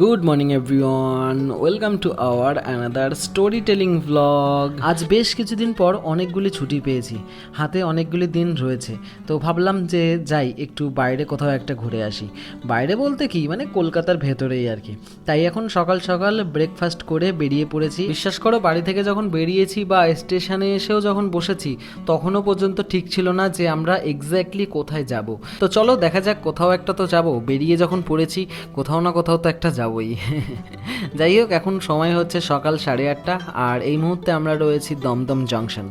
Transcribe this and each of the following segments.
Good morning everyone welcome to our another story telling blog আজ বেশ কিছুদিন পর অনেকগুলি ছুটি পেয়েছি। হাতে অনেকগুলি দিন রয়েছে। তো ভাবলাম যে যাই, একটু বাইরে কোথাও একটা ঘুরে আসি। বাইরে বলতে কি মানে কলকাতার ভেতরেই আর কি। তাই এখন সকাল সকাল ব্রেকফাস্ট করে বেরিয়ে পড়েছি। বিশ্বাস করো, বাড়ি থেকে যখন বেরিয়েছি বা স্টেশনে এসেও যখন বসেছি, তখনও পর্যন্ত ঠিক ছিল না যে আমরা এক্স্যাক্টলি কোথায় যাব। তো চলো, দেখা যাক কোথাও একটা তো যাব। বেরিয়ে যখন পড়েছি, কোথাও না কোথাও তো একটা যাবই। যাই হোক, এখন সময় হচ্ছে সকাল সাড়ে আটটা, আর এই মুহূর্তে আমরা রয়েছি দমদম জংশন।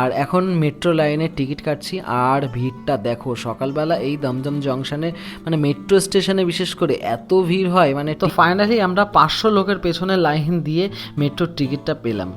আর এখন মেট্রো লাইনের টিকিট কাটছি, আর ভিড়টা দেখো, সকালবেলা এই দমদম জংশনে মানে মেট্রো স্টেশনে বিশেষ করে এত ভিড় হয় মানে তো ফাইনালি আমরা পাঁচশো লোকের পেছনে লাইন দিয়ে মেট্রোর টিকিটটা পেলাম।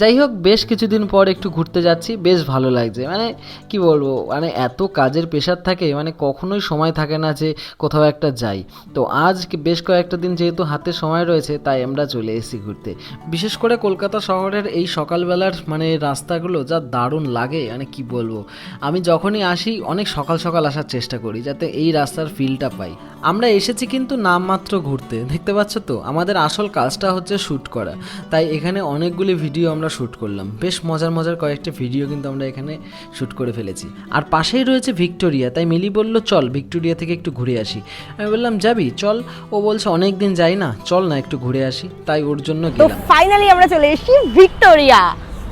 যাই হোক, বেশ কিছুদিন পর একটু ঘুরতে যাচ্ছি, বেশ ভালো লাগছে। মানে কি বলব মানে এত কাজের প্রেশার থাকে মানে কখনোই সময় থাকে না যে কোথাও একটা যাই। তো আজ বেশ কয়েকটা দিন যেহেতু হাতে সময় রয়েছে, তাই আমরা চলে এসেছি ঘুরতে। বিশেষ করে কলকাতা শহরের এই সকালবেলার মানে রাস্তাগুলো যা দারুণ লাগে মানে কি বলব? আমি যখনই আসি, অনেক সকাল সকাল আসার চেষ্টা করি, যাতে এই রাস্তার ফিলটা পাই। আমরা এসেছি কিন্তু নামমাত্র ঘুরতে দেখতে পাচ্ছ তো? আমাদের আসল কাজটা হচ্ছে শ্যুট করা। তাই এখানে অনেকগুলি ভিডিও আমরা শ্যুট করলাম। বেশ মজার মজার কয়েকটা ভিডিও কিন্তু আমরা এখানে শ্যুট করে ফেলেছি। আর পাশেই রয়েছে ভিক্টোরিয়া তাই মিলি বলল চল ভিক্টোরিয়া থেকে একটু ঘুরে আসি। আমি বললাম যাবি? চল। ও বলছে অনেক দিন যাই না। চল না একটু ঘুরে আসি। তাই ওর জন্য গেলাম। ফাইনালি আমরা চলে এসেছি ভিক্টোরিয়া।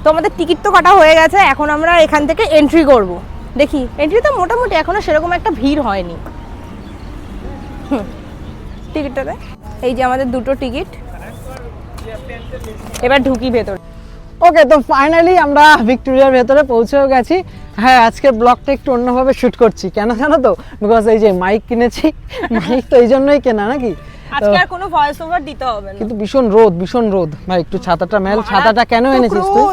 তো আমাদের টিকিট তো কাটা হয়ে গেছে এখন আমরা এখান থেকে এন্ট্রি করব। দেখি এন্ট্রি তো মোটামুটি এখনও সেরকম একটা ভিড় হয়নি। হুম, টিকিটটাতে? এই যে আমাদের দুটো টিকিট। এবার ঢুকি ভেতর। ওকে তো ফাইনালি আমরা ভিক্টোরিয়ার ভেতরে পৌঁছেও গেছি। হ্যাঁ আজকে ব্লগটা একটু অন্যভাবে শ্যুট করছি। কেন জানো তো? বিকজ এই যে মাইক কিনেছি মাইক তো এই জন্যই কেনা নাকি? আজকে আর কোনো ভয়েস ওভার দিতে হবে না। কিন্তু ভীষণ রোদ ভীষণ রোদ। ভাই একটু ছাতাটা মেল। ছাতাটা কেন এনেছিস তুই?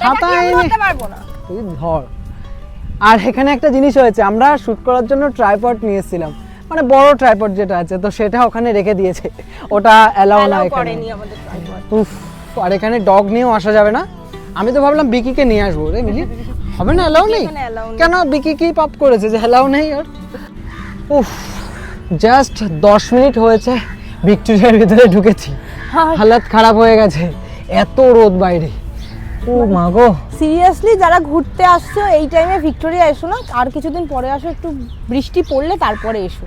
ছাতা এনে- পারব না। ধর। আর এখানে একটা জিনিস হয়েছে। আমরা শ্যুট করার জন্য ট্রাইপড নিয়ে এসেছিলাম। মানে বড় ট্রাইপড যেটা আছে তো সেটা ওখানে রেখে দিয়েছে। ওটা অ্যালাউ না এখানে। উফ আর এখানে ডগ নিয়েও আসা যাবে না। আমি তো ভাবলাম বিকিকে নিয়ে আসব রে মিলি। হবে না অ্যালাউ নেই। কেন বিকি কি পাপ করেছে যে অ্যালাউ নেই ওর উফ জাস্ট দশ মিনিট হয়েছে ভিক্টোরিয়ার ভিতরে ঢুকেছি। হালাত খারাপ হয়ে গেছে। এত রোদ বাইরে। ও মা গো। সিরিয়াসলি যারা ঘুরতে আসছো এই টাইমে ভিক্টোরিয়া এসো না আর কিছুদিন পরে আসো একটু বৃষ্টি পড়লে তারপরে এসো।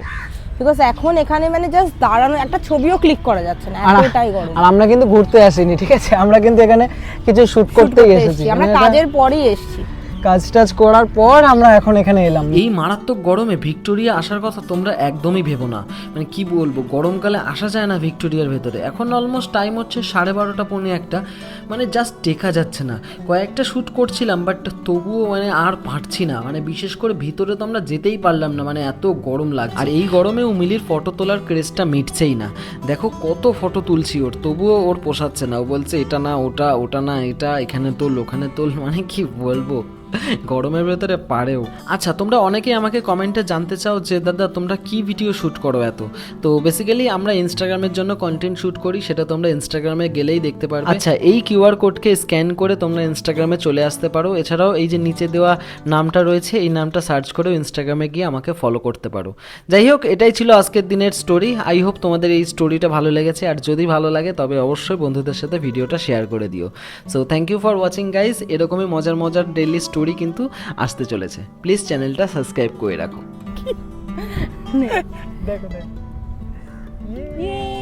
বিকজ এখন এখানে মানে জাস্ট দাঁড়ানো একটা ছবিও ক্লিক করা যাচ্ছে না এতটাই গরম। আর আমরা কিন্তু ঘুরতে আসিনি ঠিক আছে? আমরা কিন্তু এখানে কিছু শুট করতে এসেছি। এসেছি। আমরা মানে কাজের পরেই এসেছি। কাজ টাজ করার পর আমরা এখন এখানে এলাম। এই মারাত্মক গরমে ভিক্টোরিয়া আসার কথা তোমরা একদমই ভেবো না। মানে কি বলব, গরমকালে আসা যায় না ভিক্টোরিয়ার ভেতরে। এখন অলমোস্ট টাইম হচ্ছে সাড়ে বারোটা পৌনে একটা। মানে জাস্ট টেকা যাচ্ছে না। কয়েকটা শ্যুট করছিলাম বাট তবুও মানে আর পারছি না। মানে বিশেষ করে ভিতরে তো আমরা যেতেই পারলাম না মানে এত গরম লাগছে। আর এই গরমে উমিলির ফটো তোলার ক্রেজটা মিটছেই না। দেখো কত ফটো তুলছি ওর, তবুও ওর পোষাচ্ছে না। ও বলছে, এটা না, ওটা ওটা না, এটা, এখানে তোল, ওখানে তোল। মানে কি বলব? গরমের ভেতরে পারেও। আচ্ছা তোমরা অনেকেই আমাকে কমেন্টে জানতে চাও যে, দাদা, তোমরা কি ভিডিও শ্যুট করো এত? তো বেসিক্যালি আমরা ইনস্টাগ্রামের জন্য কন্টেন্ট শ্যুট করি, সেটা তোমরা ইনস্টাগ্রামে গেলেই দেখতে পারবে। আচ্ছা এই কিউআর কোডকে স্ক্যান করে তোমরা ইনস্টাগ্রামে চলে আসতে পারো। এছাড়াও এই যে নিচে দেওয়া নামটা রয়েছে, এই নামটা সার্চ করেও ইনস্টাগ্রামে গিয়ে আমাকে ফলো করতে পারো। যাই হোক, এটাই ছিল আজকের দিনের স্টোরি আই হোপ তোমাদের এই স্টোরিটা ভালো লেগেছে। আর যদি ভালো লাগে, তবে অবশ্যই বন্ধুদের সাথে ভিডিওটা শেয়ার করে দিও। So thank you for watching guys এরকমই মজার মজার ডেইলি স্টোরি কিন্তু আসতে চলেছে। প্লিজ চ্যানেলটা সাবস্ক্রাইব করে রাখো। দেখো দেখো। Yay!